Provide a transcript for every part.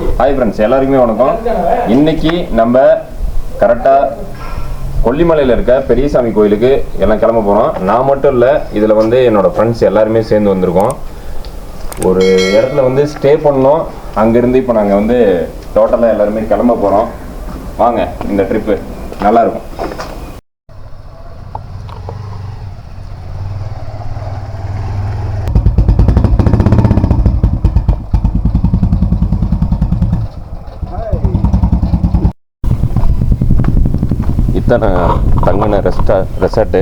Hi friends எல்லாருக்குமே வணக்கம். இன்னைக்கு நம்ம கரெக்டாக கொல்லிமலையில் இருக்க பெரியசாமி கோயிலுக்கு எல்லாம் கிளம்ப போகிறோம் நான் மட்டும் இல்லை இதில் வந்து என்னோடய ஃப்ரெண்ட்ஸ் எல்லாருமே சேர்ந்து வந்திருக்கோம். ஒரு இடத்துல வந்து ஸ்டே பண்ணோம். அங்கேருந்து இப்போ நாங்கள் வந்து டோட்டலாக எல்லாருமே கிளம்ப போகிறோம் வாங்க இந்த ட்ரிப்பு நல்லா தான் நான் தங்கின ரெஸ்டா ரெசார்ட்டு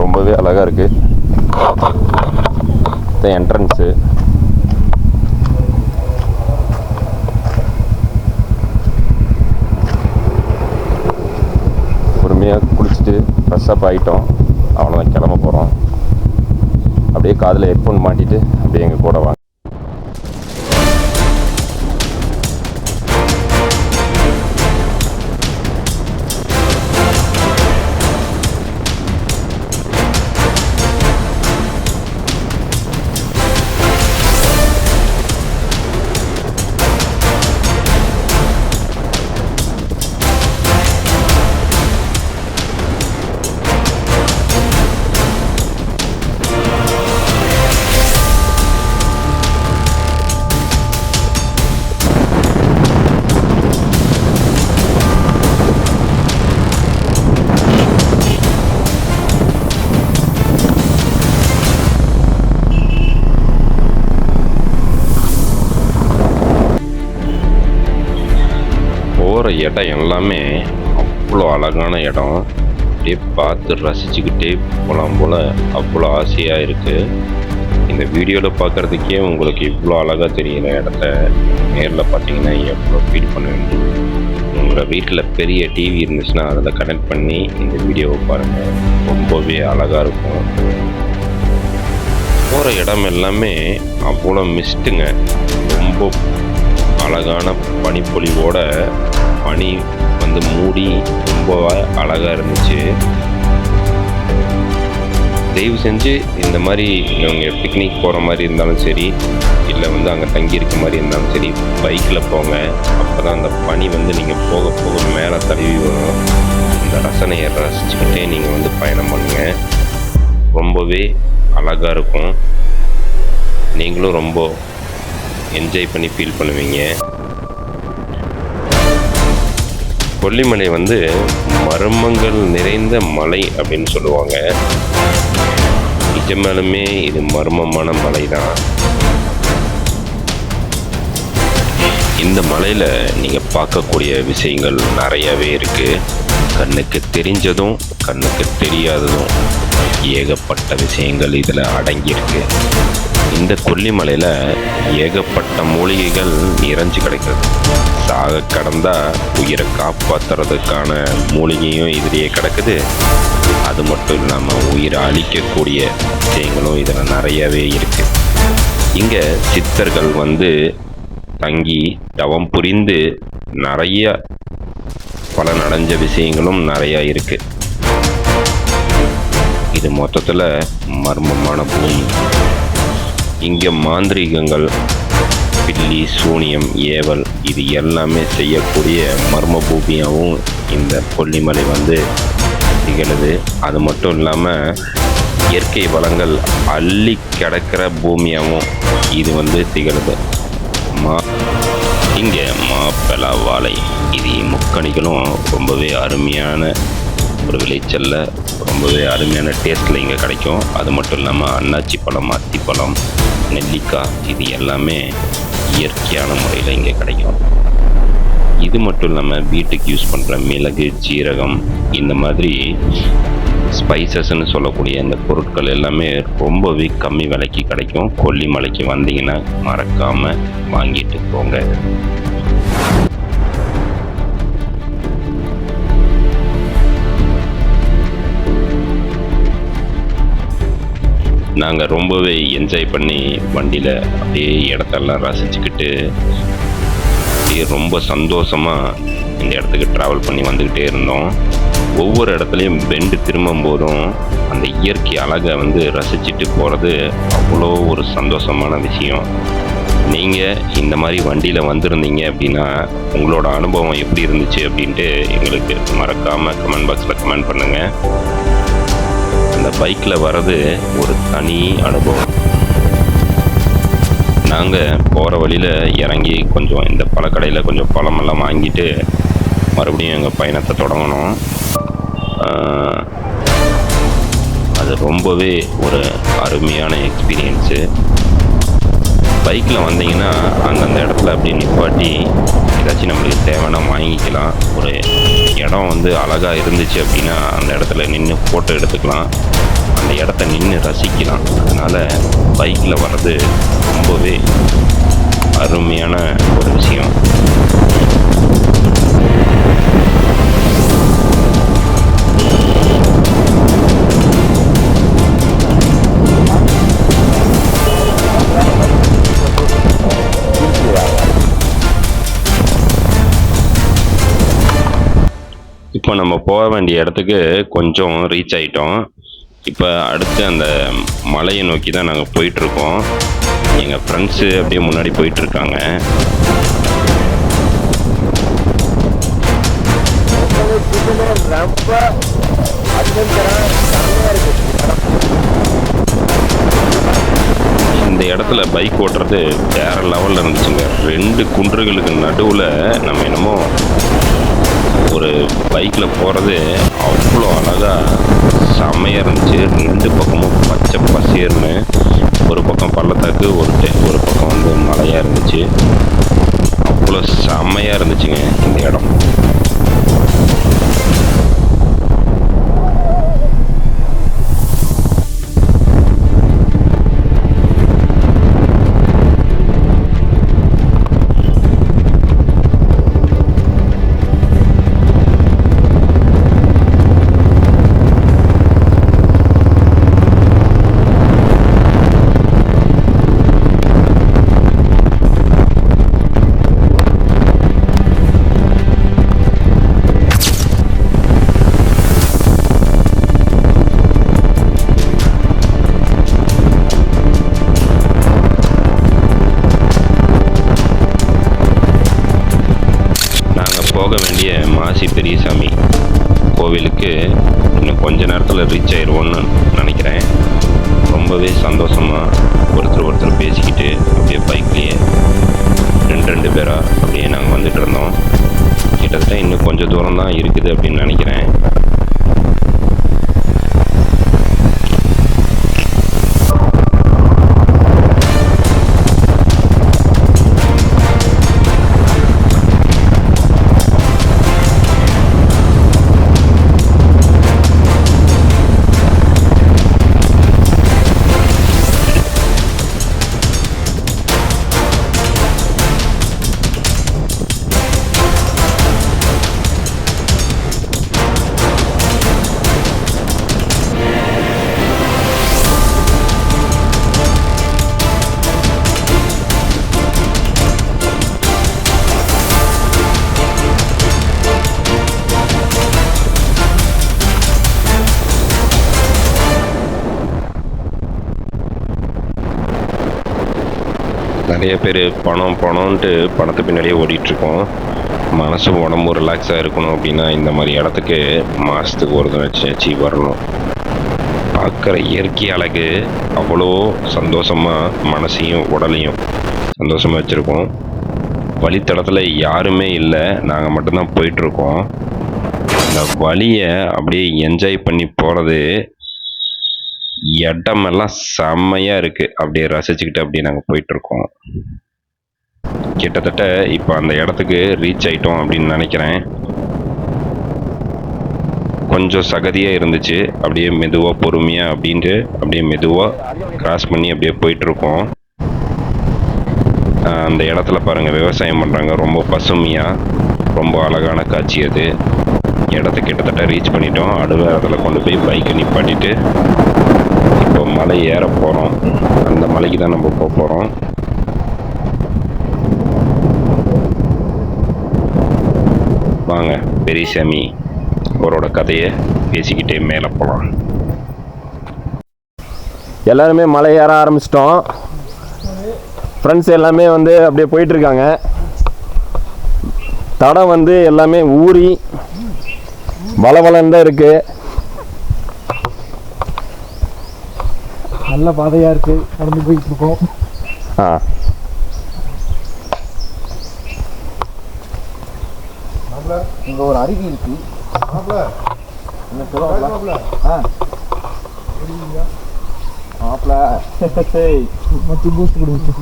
ரொம்பவே அழகாக இருக்குது என்ட்ரன்ஸு பொறுமையாக குளிச்சுட்டு ஃப்ரெஷ் அப் ஆகிட்டோம் அவ்வளோதான் கிளம்ப போகிறோம் அப்படியே காதில் ஹெட்ஃபோன் மாட்டிட்டு அப்படியே எங்கள் கூட வாங்க. இடம் எல்லாமே அவ்வளோ அழகான இடம். அப்படியே பார்த்து ரசிச்சுக்கிட்டே போகலாம் போல் அவ்வளோ ஆசையாக இருக்குது இந்த வீடியோவில் பார்க்குறதுக்கே உங்களுக்கு இவ்வளோ அழகாக தெரிகிற இடத்த நேரில் பார்த்தீங்கன்னா எவ்வளோ ஃபீல் பண்ணுவீங்க உங்களோட வீட்டில் பெரிய டிவி இருந்துச்சுன்னா அதில் கனெக்ட் பண்ணி இந்த வீடியோவை பாருங்கள் ரொம்பவே அழகாக இருக்கும். போகிற இடம் எல்லாமே அவ்வளோ மிஸ்ட்டுங்க ரொம்ப அழகான பனிப்பொழிவோட பனி வந்து மூடி ரொம்ப அழகாக இருந்துச்சு. தயவு செஞ்சு இந்த மாதிரி இவங்க பிக்னிக் போகிற மாதிரி இருந்தாலும் சரி இல்லை வந்து அங்கே தங்கி இருக்க மாதிரி இருந்தாலும் சரி பைக்கில் போங்க. அப்போ தான் அந்த பனி வந்து நீங்கள் போக போக மேலே தழுவி வரும். இந்த ரசனையை ரசிச்சுக்கிட்டே நீங்கள் வந்து பயணம் பண்ணுங்கள் ரொம்பவே அழகாக இருக்கும். நீங்களும் ரொம்ப என்ஜாய் பண்ணி ஃபீல் பண்ணுவீங்க. கொல்லிமலை வந்து மர்மங்கள் நிறைந்த மலை அப்படின்னு சொல்லுவாங்க. நிஜமாலுமே இது மர்மமான மலை தான் இந்த மலையில் நீங்கள் பார்க்கக்கூடிய விஷயங்கள் நிறையவே இருக்குது கண்ணுக்கு தெரிஞ்சதும் கண்ணுக்கு தெரியாததும் ஏகப்பட்ட விஷயங்கள் இதில் அடங்கியிருக்கு. இந்த கொல்லிமலையில் ஏகப்பட்ட மூலிகைகள் நிறைஞ்சு கிடைக்கிறது. சாக கடந்தா உயிரை காப்பாற்றுறதுக்கான மூலிகையும் இதிலேயே கிடக்குது. அது மட்டும் இல்லாமல் உயிரை அழிக்கக்கூடிய விஷயங்களும் இதில் நிறையவே இருக்குது இங்கே சித்தர்கள் வந்து தங்கி தவம் புரிந்து நிறைய பலனடைஞ்ச விஷயங்களும் நிறையா இருக்குது இது மொத்தத்தில் மர்மமான பூமி. இங்கே மாந்திரீகங்கள் பில்லி சூனியம் ஏவல் இது எல்லாமே செய்யக்கூடிய மர்ம பூமியாகவும் இந்த கொல்லிமலை வந்து திகழுது. அது மட்டும் இல்லாமல் இயற்கை வளங்கள் அள்ளி கிடக்கிற பூமியாகவும் இது வந்து திகழுது. மா இங்கே மாப்பலா வாழை இது முக்கணிகளும் ரொம்பவே அருமையான ஒரு விளைச்சலில். ரொம்பவே அருமையான டேஸ்ட்டில் இங்கே கிடைக்கும். அது மட்டும் இல்லாமல் அன்னாச்சி பழம் அத்திப்பழம் நெல்லிக்காய் இது எல்லாமே இயற்கையான முறையில் இங்கே கிடைக்கும். இது மட்டும் இல்லாமல் வீட்டுக்கு யூஸ் பண்ணுற மிளகு ஜீரகம் இந்த மாதிரி ஸ்பைசஸ்ன்னு சொல்லக்கூடிய இந்த பொருட்கள் எல்லாமே ரொம்பவே கம்மி விலைக்கு கிடைக்கும். கொல்லிமலைக்கு வந்தீங்கன்னா மறக்காமல் வாங்கிட்டு போங்க. நாங்கள் ரொம்பவே என்ஜாய் பண்ணி வண்டியில் அப்படியே இடத்தெல்லாம் ரசிச்சுக்கிட்டு அப்படியே ரொம்ப சந்தோஷமாக இந்த இடத்துக்கு ட்ராவல் பண்ணி வந்துக்கிட்டே இருந்தோம். ஒவ்வொரு இடத்துலையும் பெண்டு திரும்பும் போதும் அந்த இயற்கை அழகை வந்து ரசிச்சுட்டு போகிறது அவ்வளோ ஒரு சந்தோஷமான விஷயம். நீங்கள் இந்த மாதிரி வண்டியில் வந்திருந்தீங்க அப்படின்னா உங்களோட அனுபவம் எப்படி இருந்துச்சு அப்படின்ட்டு எங்களுக்கு மறக்காமல் கமெண்ட் பாக்ஸில் கமெண்ட் பண்ணுங்கள் அந்த பைக்கில் வர்றது ஒரு தனி அனுபவம். நாங்கள் போகிற வழியில் இறங்கி கொஞ்சம் இந்த பழக்கடையில் கொஞ்சம் பழமெல்லாம் வாங்கிட்டு மறுபடியும் எங்கள் பயணத்தை தொடங்கணும். அது ரொம்பவே ஒரு அருமையான எக்ஸ்பீரியன்ஸு பைக்கில் வந்தீங்கன்னா அந்தந்த இடத்துல அப்படியே நிப்பாட்டி ஏதாச்சும் நம்மளுக்கு தேவைன்னா வாங்கிக்கலாம். ஒரு இடம் வந்து அழகாக இருந்துச்சு அப்படின்னா அந்த இடத்துல நின்று ஃபோட்டோ எடுத்துக்கலாம். அந்த இடத்த நின்று ரசிக்கலாம். அதனால் பைக்கில் வர்றது ரொம்பவே அருமையான ஒரு விஷயம். இப்போ நம்ம போக வேண்டிய இடத்துக்கு கொஞ்சம் ரீச் ஆகிட்டோம் இப்போ அடுத்து அந்த மலையை நோக்கி தான் நாங்கள் போயிட்டுருக்கோம். எங்கள் ஃப்ரெண்ட்ஸு அப்படியே முன்னாடி போயிட்டுருக்காங்க. ரொம்ப இந்த இடத்துல பைக் ஓட்டுறது வேற லெவலில் இருந்துச்சுங்க. ரெண்டு குன்றுகளுக்கு நடுவில் நம்ம என்னமோ ஒரு பைக்கில் போகிறது அவ்வளோ அழகாக செம்மையாக இருந்துச்சு. ரெண்டு பக்கமும் பச்சை பசேர்னு ஒரு பக்கம் பள்ளத்தாக்கு ஒரு ஒரு பக்கம் வந்து மலையாக இருந்துச்சு. அவ்வளோ செம்மையாக இருந்துச்சுங்க இந்த இடம். நிறைய பேர் பணம் பணம்ன்ட்டு பணத்து பின்னாடியே ஓடிட்டுருக்கோம். மனசும் உடம்பும் ரிலாக்ஸாக இருக்கணும் அப்படின்னா இந்த மாதிரி இடத்துக்கு மாதத்துக்கு ஒரு தடவை வரணும். பார்க்குற இயற்கை அழகு அவ்வளோ சந்தோஷமாக மனசையும் உடலையும் சந்தோஷமாக வச்சுருக்கோம். வழித்தடத்தில் யாருமே இல்லை. நாங்கள் மட்டும்தான் போயிட்டுருக்கோம். இந்த வழியை அப்படியே என்ஜாய் பண்ணி போகிறது இடமெல்லாம் செம்மையாக இருக்குது அப்படியே ரசிச்சுக்கிட்டு அப்படியே நாங்கள் போயிட்டுருக்கோம். கிட்டத்தட்ட இப்போ அந்த இடத்துக்கு ரீச் ஆயிட்டோம் அப்படின்னு நினைக்கிறேன். கொஞ்சம் சகதியாக இருந்துச்சு. அப்படியே மெதுவாக பொறுமையாக அப்படின்ட்டு அப்படியே மெதுவாக கிராஸ் பண்ணி அப்படியே போயிட்டுருக்கோம். அந்த இடத்துல பாருங்கள் விவசாயம் பண்ணுறாங்க ரொம்ப பசுமையாக ரொம்ப அழகான காட்சி அது. இடத்த கிட்டத்தட்ட ரீச் பண்ணிட்டோம். அடுத்த இடத்துல கொண்டு போய் பைக்கை நிப்பாட்டிட்டு இப்போ மலை ஏற போகிறோம் அந்த மலைக்கு தான் நம்ம போக போகிறோம் வாங்க பெரியசாமி அவரோட கதையை பேசிக்கிட்டே மேலே போகலாம் எல்லாருமே மலை ஏற ஆரம்பிச்சிட்டோம். ஃப்ரெண்ட்ஸ் எல்லாமே வந்து அப்படியே போயிட்டு இருக்காங்க. தடம் வந்து எல்லாமே ஊறி வளவளன்னு தான் இருக்கு. நல்ல பாதையா இருக்கு. நடந்து போயிட்டு இருக்கோம். ஆ. இங்க ஒரு அருவி இருக்கு. என்ன சொல்லுவாங்களா ஆ. மாப்பிள மத்தி பூஸ்ட் கொடுங்க.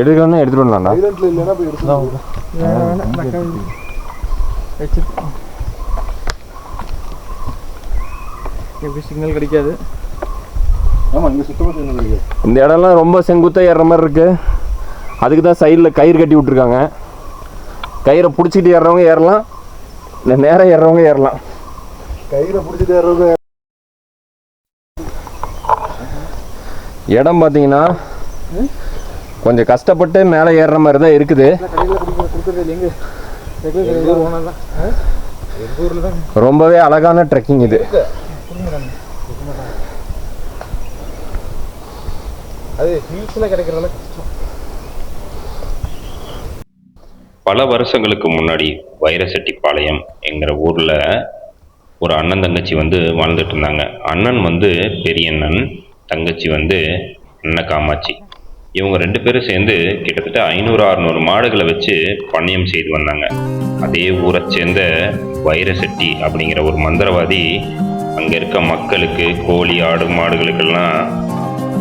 எடுக்கணும்னா எடுத்துட்டு வரலாம்டா. எப்படி சிக்னல் கிடைக்காது? ஆமா இங்க சுத்தமா சிக்னல் கிடைக்காது. இந்த இடம்லாம் ரொம்ப செங்குத்தாக ஏறுற மாதிரி இருக்கு. அதுக்கு தான் சைடில் கயிறு கட்டி விட்ருக்காங்க கயிறை பிடிச்சிட்டு ஏறுறவங்க ஏறலாம். இல்லை நேராக ஏறுறவங்க ஏறலாம். கையில பிடிச்சிட்டு ஏறுறது இடம் பார்த்தீங்கன்னா கொஞ்சம் கஷ்டப்பட்டு மேலே ஏறுற மாதிரி தான் இருக்குது. ரொம்பவே அழகான ட்ரெக்கிங் இது. பல வருஷங்களுக்கு முன்னாடி வைரசெட்டிப்பாளையம் என்கிற ஊரில் ஒரு அண்ணன் தங்கச்சி வந்து வாழ்ந்துட்டு இருந்தாங்க. அண்ணன் வந்து பெரியண்ணன் தங்கச்சி வந்து அண்ணன் காமாட்சி. இவங்க ரெண்டு பேரும் சேர்ந்து கிட்டத்தட்ட ஐநூறு அறுநூறு மாடுகளை வச்சு பண்ணையம் செய்து வந்தாங்க. அதே ஊரை சேர்ந்த வைரசெட்டி அப்படிங்கிற ஒரு மந்திரவாதி அங்கே இருக்க மக்களுக்கு கோழி ஆடு மாடுகளுக்கெல்லாம்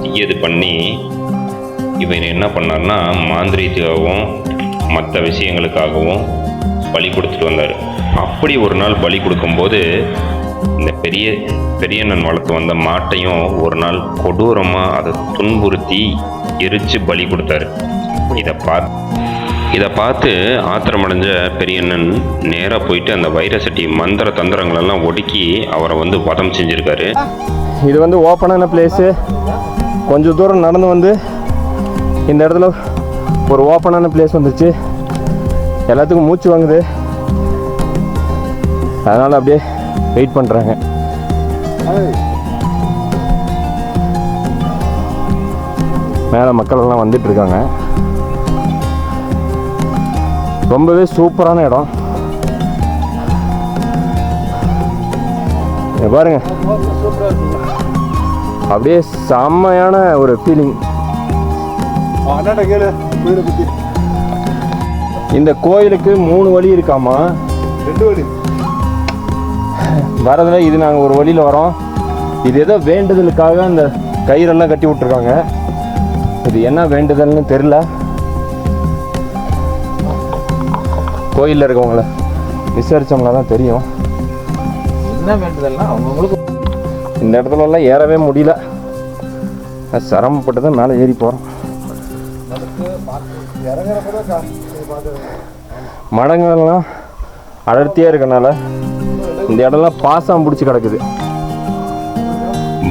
தீயது பண்ணி இவன் என்ன பண்ணார்னா மாந்திரிக்காகவும் மற்ற விஷயங்களுக்காகவும் பலி கொடுத்துட்டு வந்தார். அப்படி ஒரு நாள் பலி கொடுக்கும்போது இந்த பெரிய பெரியண்ணன் வளர்த்து வந்த மாட்டையும் ஒரு நாள் கொடூரமாக அதை துன்புறுத்தி எரிச்சு பலி கொடுத்தாரு. இதை பார்த்து இதை பார்த்து ஆத்திரமடைஞ்ச பெரியண்ணன் நேராக போயிட்டு அந்த வைரசட்டி மந்திர தந்திரங்களெல்லாம் ஒடுக்கி அவரை வந்து வதம் செஞ்சுருக்காரு. இது வந்து ஓப்பனான பிளேஸு கொஞ்சம் தூரம் நடந்து வந்து இந்த இடத்துல ஒரு ஓப்பனான பிளேஸ் வந்துருச்சு எல்லாத்துக்கும் மூச்சு வாங்குது. அதனால் அப்படியே வெயிட் பண்ணுறாங்க மேலே மக்கள் எல்லாம் வந்துட்டு இருக்காங்க ரொம்பவே சூப்பரான இடம். பாருங்க. அப்படியே செம்மையான ஒரு ஃபீலிங் இந்த கோயிலுக்கு மூணு வழி இருக்காமா ரெண்டு வழி. வரதுல இது நாங்கள் ஒரு வழியில் வரோம். இது ஏதோ வேண்டுதலுக்காக அந்த கயிறெல்லாம் கட்டி விட்ருக்காங்க இது என்ன வேண்டுதல்னு தெரில கோயிலில் இருக்கவங்கள விசாரிச்சோம்னா தான் தெரியும். என்ன வேண்டுதல்னா அவங்கவுங்களுக்கு இந்த இடத்துலலாம் ஏறவே முடியல. சிரமப்பட்டு தான் மேலே ஏறி போகிறோம் மடங்கள்லாம் அடர்த்தியாக இருக்கனால இந்த இடம்லாம் பாசம் பிடிச்சி கிடக்குது.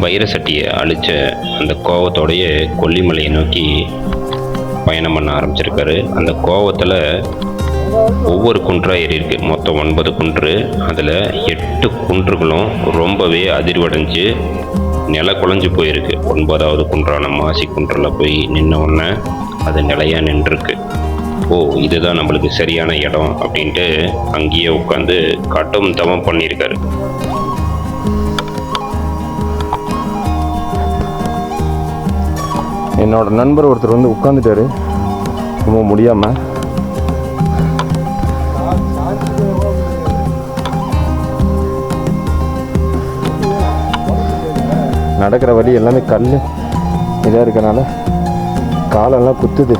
வைரசட்டியை அழிச்ச அந்த கோவத்தோடைய கொல்லிமலையை நோக்கி பயணம் பண்ண ஆரம்பிச்சிருக்காரு. அந்த கோவத்தில் ஒவ்வொரு குன்றாக ஏறி இருக்கு. மொத்தம் ஒன்பது குன்று. அதில் எட்டு குன்றுகளும் ரொம்பவே அதிர்வடைஞ்சு நில குலைஞ்சு போயிருக்கு. ஒன்பதாவது குன்றான மாசி குன்றில் போய் நின்ன உடனே அது நிலையாக நின்றுருக்கு. ஓ இதுதான் நம்மளுக்கு சரியான இடம் அப்படின்ட்டு அங்கேயே உட்காந்து கட்டும் தவம் பண்ணியிருக்காரு. என்னோட நண்பர் ஒருத்தர் வந்து உட்காந்துட்டாரு ரொம்ப முடியாமல் நடக்கிற வழி எல்லாமே கல் இதாக இருக்கனால காலெல்லாம் குத்துது.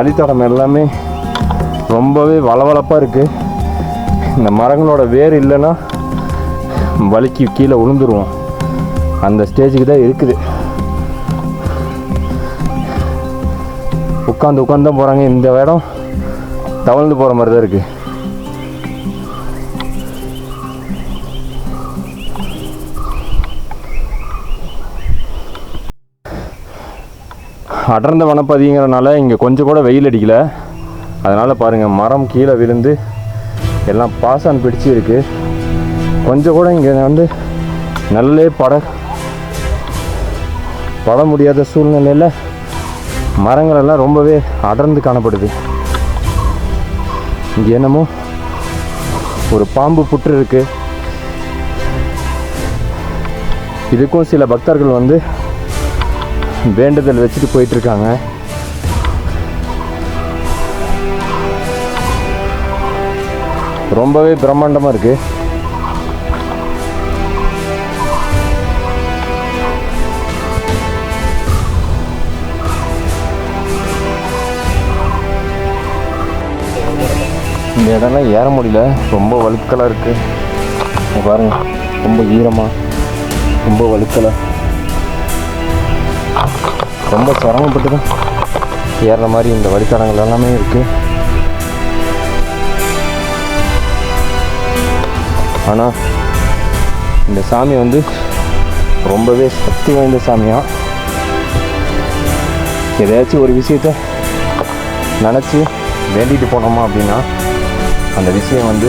வழித்தடம் எல்லாமே ரொம்பவே வளவளப்பாக இருக்குது இந்த மரங்களோட வேர் இல்லைன்னா வலிக்கு கீழே விழுந்துருவோம் அந்த ஸ்டேஜுக்கு தான் இருக்குது. உட்காந்து உட்காந்து தான் போகிறாங்க இந்த இடம் தவழ்ந்து போகிற மாதிரி தான் இருக்குது அடர்ந்த வனப்பதிங்கிறனால இங்கே கொஞ்சம் கூட வெயில் அடிக்கல. அதனால் பாருங்கள் மரம் கீழே விழுந்து எல்லாம் பாசான் பிடிச்சி இருக்குது கொஞ்சம் கூட இங்கே வந்து நல்லே பட பட முடியாத சூழ்நிலையில் மரங்கள் எல்லாம் ரொம்பவே அடர்ந்து காணப்படுது. இங்கே என்னமோ ஒரு பாம்பு புற்று இருக்குது இதுக்கும் சில பக்தர்கள் வந்து வேண்டுதல் வச்சுட்டு போயிட்டுருக்காங்க. ரொம்பவே பிரம்மாண்டமாக இருக்குது இந்த இடம்லாம் ஏற முடியல. ரொம்ப வழுக்கலாக இருக்குது பாருங்கள் ரொம்ப ஈரமாக ரொம்ப வழுக்கலாக ரொம்ப சிரமப்பட்டு தான் ஏறுற மாதிரி இந்த வழித்தடங்கள் எல்லாமே இருக்குது ஆனால் இந்த சாமி வந்து ரொம்பவே சக்தி வாய்ந்த சாமியாக எதையாச்சும் ஒரு விஷயத்த நினச்சி வேண்டிட்டு போனோமா அப்படின்னா அந்த விஷயம் வந்து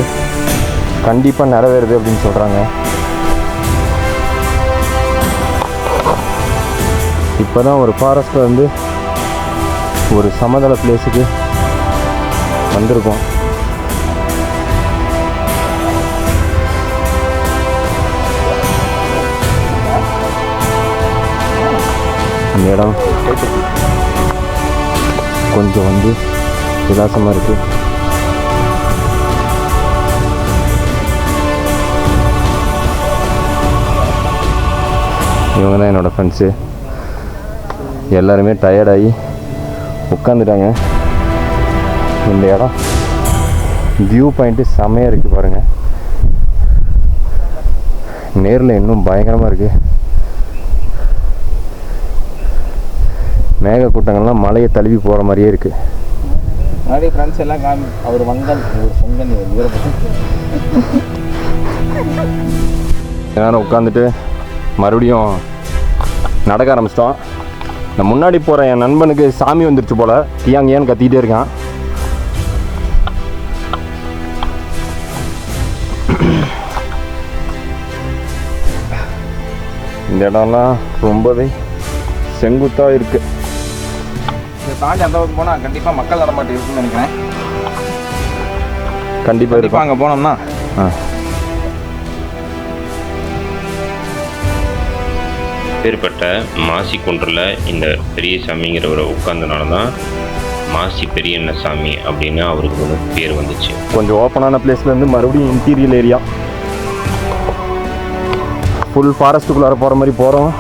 கண்டிப்பாக நிறைவேறுது அப்படின்னு சொல்கிறாங்க இப்போ தான் ஒரு ஃபாரஸ்ட்டில் வந்து ஒரு சமதள பிளேஸுக்கு வந்திருக்கோம். அந்த இடம் கொஞ்சம் வந்து விலாசமாக இருக்குது இவங்க தான் என்னோடய ஃப்ரெண்ட்ஸு எல்லாருமே டயர்டாகி உட்காந்துட்டாங்க இந்த இடம் வியூ பாயிண்ட்டு செமையாக இருக்குது பாருங்கள் நேரில் இன்னும் பயங்கரமாக இருக்குது மேகக்கூட்டங்கள்லாம் மலையை தழுவி போகிற மாதிரியே இருக்குது முன்னாடி ஃப்ரெண்ட்ஸ் எல்லாம் காமி அவர் நேரம் உட்காந்துட்டு மறுபடியும் நடக்க ஆரம்பிச்சிட்டோம். நான் முன்னாடி போகிற என் நண்பனுக்கு சாமி வந்துருச்சு போல். ஏன் ஏன்னு கத்திக்கிட்டே இருக்கான். இந்த இடம்லாம் ரொம்பவே செங்குத்தாக இருக்குது இதை தாண்டி அந்த பக்கம் போனால் கண்டிப்பாக மக்கள் நடமாட்டம் இருக்குன்னு நினைக்கிறேன். கண்டிப்பாக கண்டிப்பாக இருக்கும் அங்கே போனோம்னா. ஆ. அப்பேற்பட்ட மாசி குன்றில் இந்த பெரிய சாமிங்கிறவரை உட்கார்ந்தனால தான் மாசி பெரியண்ண சாமி அப்படின்னு அவருக்கு வந்து பேர் வந்துச்சு. கொஞ்சம் ஓப்பனான பிளேஸ்லேருந்து மறுபடியும் இன்டீரியல் ஏரியா ஃபுல் ஃபாரஸ்ட்டுக்குள்ளார போகிற மாதிரி போகிறோம்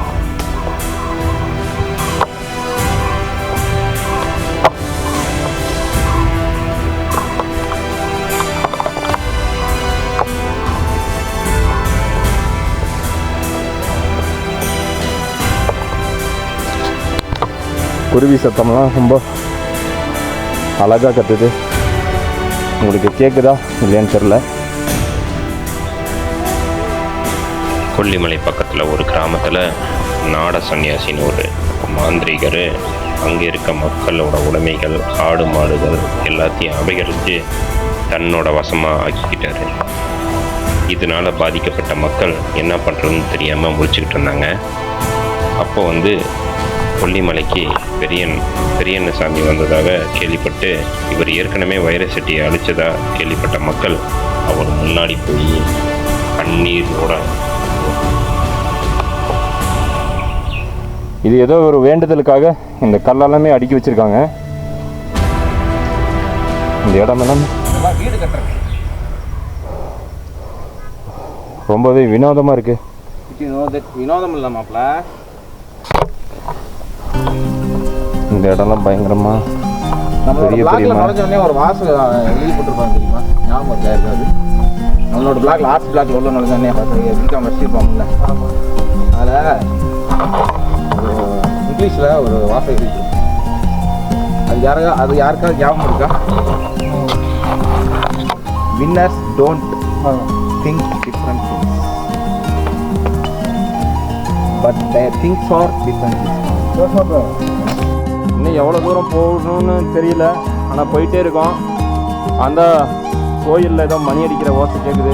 குருவி சத்தம்லாம் ரொம்ப அழகாக கத்துது. உங்களுக்கு கேட்குதா இல்லையான்னு தெரில கொல்லிமலை பக்கத்தில் ஒரு கிராமத்தில் நாட சன்னியாசின்னு ஒரு மாந்திரிகர் அங்கே இருக்க மக்களோட உடைமைகள் ஆடு மாடுகள் எல்லாத்தையும் அபகரித்து தன்னோட வசமாக ஆக்கிக்கிட்டாரு. இதனால் பாதிக்கப்பட்ட மக்கள் என்ன பண்ணுறதுன்னு தெரியாமல் முடிச்சுக்கிட்டு இருந்தாங்க. அப்போ வந்து கொல்லிமலைக்கு பெரியன் பெரியண்ணசாமி வந்ததாக கேள்விப்பட்டு இவர் ஏற்கனவே வைரசெட்டியை அழிச்சதா கேள்விப்பட்ட மக்கள் அவர் முன்னாடி போய் கண்ணீரோட இது ஏதோ ஒரு வேண்டுதலுக்காக இந்த கல்லெல்லாமே அடுக்கி வச்சிருக்காங்க. இந்த இடமெல்லாம் வீடு ரொம்பவே வினோதமாக இருக்கு. வினோத வினோதம் இல்லை மாப்பிள்ள இந்த இடம்லாம் பயங்கரமா பெரிய பெரிய ஒரு வாசல் எழுதி போட்டிருப்பாங்க தெரியுமா? ஞாபகம் இருக்கா? இருக்காது. நம்மளோட பிளாக்ல ஆர்ட்ஸ் பிளாக்ல உள்ள நுழைஞ்ச உடனே பிகாம் வச்சிருப்பாங்கல்ல அதில் இங்கிலீஷில் ஒரு வாசல் இருக்கு அது யாருக்கா அது யாருக்காவது ஞாபகம் இருக்கா? Winners don't think different things but things are different இன்னும் எவ்வளோ தூரம் போகணும்னு தெரியல. ஆனால் போயிட்டே இருக்கோம். அந்த கோயிலில் ஏதோ மணி அடிக்கிற ஓசை கேட்குது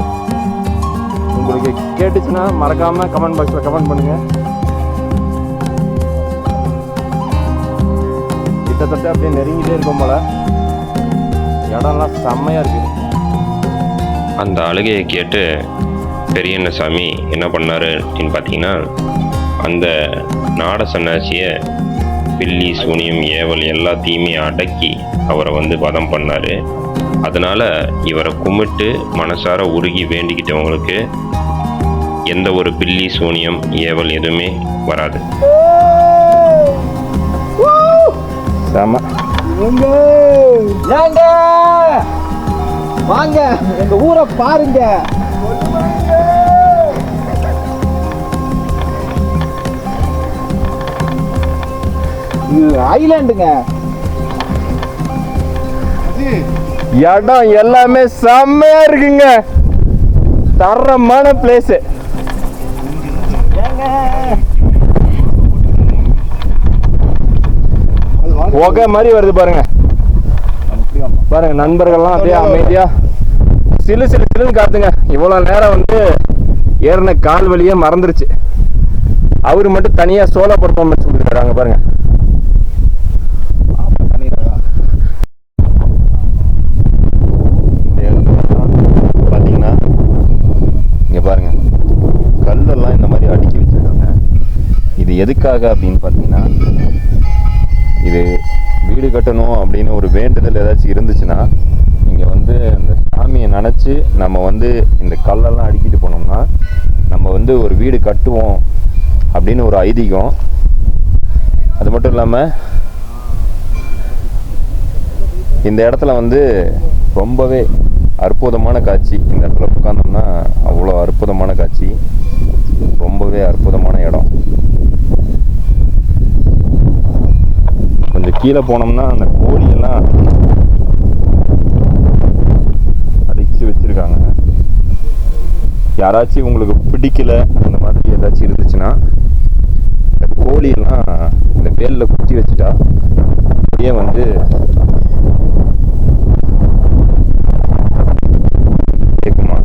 உங்களுக்கு கேட்டுச்சுன்னா மறக்காமல் கமெண்ட் பாக்ஸில் கமெண்ட் பண்ணுங்கள் கிட்டத்தட்ட அப்படியே நெருங்கிட்டே இருக்கும் போல. இடம்லாம் செம்மையாக இருக்குது அந்த அழுகையை கேட்டு பெரியண்ண சாமி என்ன பண்ணாரு அப்படின்னு பார்த்தீங்கன்னா அந்த நாட சன்னாசியை பில்லி சூனியம் ஏவல் எல்லாத்தையுமே அடக்கி அவரை வந்து வதம் பண்ணாரு. அதனால இவரை கும்பிட்டு மனசார உருகி வேண்டிக்கிட்டவங்களுக்கு எந்த ஒரு பில்லி சூனியம் ஏவல் எதுவுமே வராது. செம. வாங்க எங்க ஊரை பாருங்க. ஐலாண்டுங்க இடம் எல்லாமே செம்மையா இருக்குங்க. தரமான பிளேஸ் புகை மாதிரி வருது பாருங்க. பாருங்க நண்பர்கள்லாம் அப்படியே அமைதியா சிலு சிலு சிலுன்னு காத்துங்க. இவ்வளவு நேரம் வந்து ஏறின கால் வலியே மறந்துருச்சு. அவர் மட்டும் தனியாக சோலோ பர்ஃபார்மன்ஸ் கொடுக்குறாங்க பாருங்க. இந்த பார்த்தீங்கன்னா இங்கே பாருங்க கல்லெல்லாம் இந்த மாதிரி அடுக்கி வச்சிருக்காங்க. இது எதுக்காக அப்படின்னு பார்த்தீங்கன்னா இது வீடு கட்டணும் அப்படின்னு ஒரு வேண்டுதல் ஏதாச்சும் இருந்துச்சுன்னா நீங்கள் வந்து அந்த சாமியை நினச்சி நம்ம வந்து இந்த கல்லெல்லாம் அடுக்கிட்டு போனோம்னா நம்ம வந்து ஒரு வீடு கட்டுவோம் அப்படின்னு ஒரு ஐதீகம். அது மட்டும் இல்லாமல் இந்த இடத்துல வந்து ரொம்பவே அற்புதமான காட்சி. இந்த இடத்துல உட்காந்தோம்னா அவ்வளோ அற்புதமான காட்சி. ரொம்பவே அற்புதமான இடம். கொஞ்சம் கீழே போனோம்னா அந்த கோழியெல்லாம் அடிச்சு வச்சுருக்காங்க. யாராச்சும் உங்களுக்கு பிடிக்கல அந்த மாதிரி ஏதாச்சும் இருந்துச்சுன்னா கோழியெல்லாம் இந்த வேலில் குத்தி வச்சுட்டா அப்படியே வந்து கேட்குமா?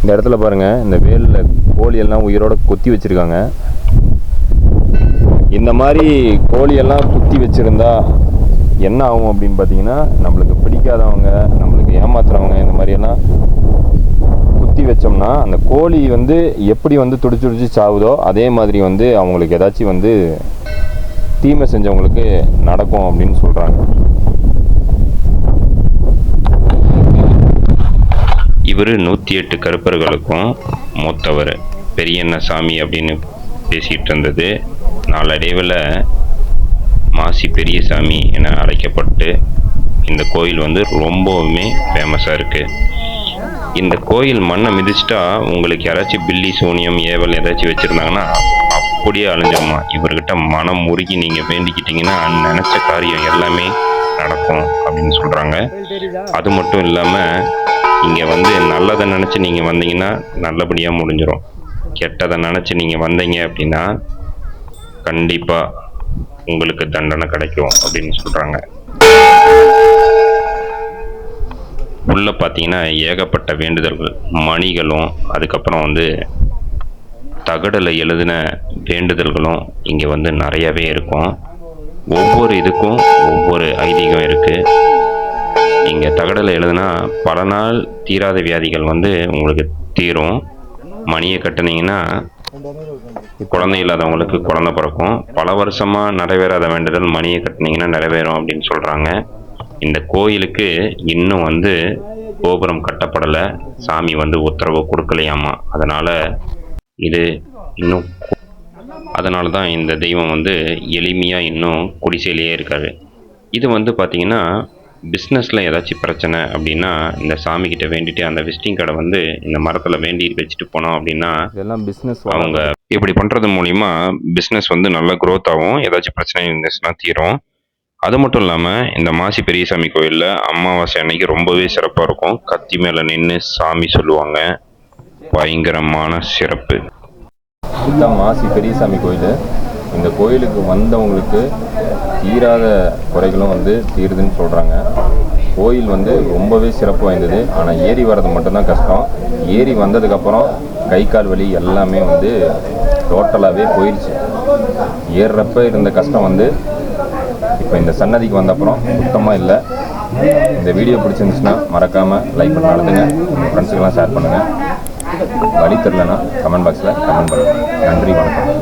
இந்த இடத்துல பாருங்கள் இந்த வேலில் கோழியெல்லாம் உயிரோட கொத்தி வச்சுருக்காங்க. இந்த மாதிரி கோழியெல்லாம் குத்தி வச்சுருந்தா என்ன ஆகும் அப்படின்னு பார்த்தீங்கன்னா நம்மளுக்கு பிடிக்காதவங்க நம்மளுக்கு ஏமாத்துறவங்க இந்த மாதிரியெல்லாம் ஊற்றி வச்சோம்னா அந்த கோழி வந்து எப்படி வந்து துடிச்சு துடிச்சு சாவுதோ அதே மாதிரி வந்து அவங்களுக்கு ஏதாச்சும் வந்து தீமை செஞ்சவங்களுக்கு நடக்கும் அப்படின்னு சொல்கிறாங்க இவர் நூற்றி எட்டு கருப்பர்களுக்கும் மூத்தவர். பெரியண்ண சாமி அப்படின்னு பேசிகிட்டு இருந்தது. நாளடைவில் மாசி பெரியசாமி என அழைக்கப்பட்டு இந்த கோயில் வந்து ரொம்பவுமே ஃபேமஸாக இருக்குது இந்த கோயில் மண்ணை மிதிச்சிட்டா உங்களுக்கு யாராச்சும் பில்லி சூனியம் ஏவல் ஏதாச்சும் வச்சுருந்தாங்கன்னா அப்படியே அழிஞ்சிருமா? இவர்கிட்ட மனம் உருகி நீங்கள் வேண்டிக்கிட்டீங்கன்னா நினச்ச காரியம் எல்லாமே நடக்கும் அப்படின்னு சொல்கிறாங்க அது மட்டும் இல்லாமல் இங்கே வந்து நல்லதை நினச்சி நீங்கள் வந்தீங்கன்னா நல்லபடியாக முடிஞ்சிடும் கெட்டதை நினச்சி நீங்கள் வந்தீங்க அப்படின்னா கண்டிப்பாக உங்களுக்கு தண்டனை கிடைக்கும் அப்படின்னு சொல்கிறாங்க உள்ளே பார்த்தீங்கன்னா ஏகப்பட்ட வேண்டுதல்கள். மணிகளும் அதுக்கப்புறம் வந்து தகடில் எழுதின வேண்டுதல்களும் இங்கே வந்து நிறையவே இருக்கும். ஒவ்வொரு இதுக்கும் ஒவ்வொரு ஐதீகம் இருக்குது இங்கே தகடில் எழுதுனா பல நாள் தீராத வியாதிகள் வந்து உங்களுக்கு தீரும். மணியை கட்டினீங்கன்னா குழந்தை இல்லாதவங்களுக்கு குழந்தை பிறக்கும். பல வருஷமாக நிறைவேறாத வேண்டுதல் மணியை கட்டுனீங்கன்னா நிறைவேறும் அப்படின்னு சொல்கிறாங்க இந்த கோயிலுக்கு இன்னும் வந்து கோபுரம் கட்டப்படலை. சாமி வந்து உத்தரவு கொடுக்கலையாமா? அதனால் இது இன்னும் அதனால தான் இந்த தெய்வம் வந்து எளிமையாக இன்னும் குடிசையிலேயே இருக்காரு. இது வந்து பார்த்தீங்கன்னா பிஸ்னஸில் ஏதாச்சும் பிரச்சனை அப்படின்னா இந்த சாமிக்கிட்ட வேண்டிட்டு அந்த விசிட்டிங் கார்டை வந்து இந்த மரத்தில் வேண்டி வச்சுட்டு போனோம் அப்படின்னா இதெல்லாம் பிஸ்னஸ் அவங்க இப்படி பண்ணுறது மூலிமா பிஸ்னஸ் வந்து நல்லா growth ஆகும். ஏதாச்சும் பிரச்சனை இருந்துச்சுன்னா தீரும். அது மட்டும் இல்லாமல் இந்த மாசி பெரியசாமி கோயிலில் அமாவாசை அன்னைக்கு ரொம்பவே சிறப்பாக இருக்கும். கத்தி மேலே நின்று சாமி சொல்லுவாங்க. பயங்கரமான சிறப்பு. இதுதான் மாசி பெரியசாமி கோயில் இந்த கோயிலுக்கு வந்தவங்களுக்கு தீராத குறைகளும் வந்து தீருதுன்னு சொல்கிறாங்க கோயில் வந்து ரொம்பவே சிறப்பு வாய்ந்தது. ஆனால் ஏறி வர்றது மட்டும்தான் கஷ்டம். ஏறி வந்ததுக்கப்புறம் கை கால் வலி எல்லாமே வந்து டோட்டலாகவே போயிடுச்சு ஏறுறப்ப இருந்த கஷ்டம் வந்து இப்போ இந்த சன்னதிக்கு வந்தப்புறம் சுத்தமாக இல்லை. இந்த வீடியோ பிடிச்சிருந்துச்சுன்னா மறக்காமல் லைக் பண்ண நடத்துங்க உங்கள் ஃப்ரெண்ட்ஸுக்கெல்லாம் ஷேர் பண்ணுங்கள் வழி தெரிலனா கமெண்ட் பாக்ஸில் கமெண்ட் பண்ணுங்கள் நன்றி வணக்கம்.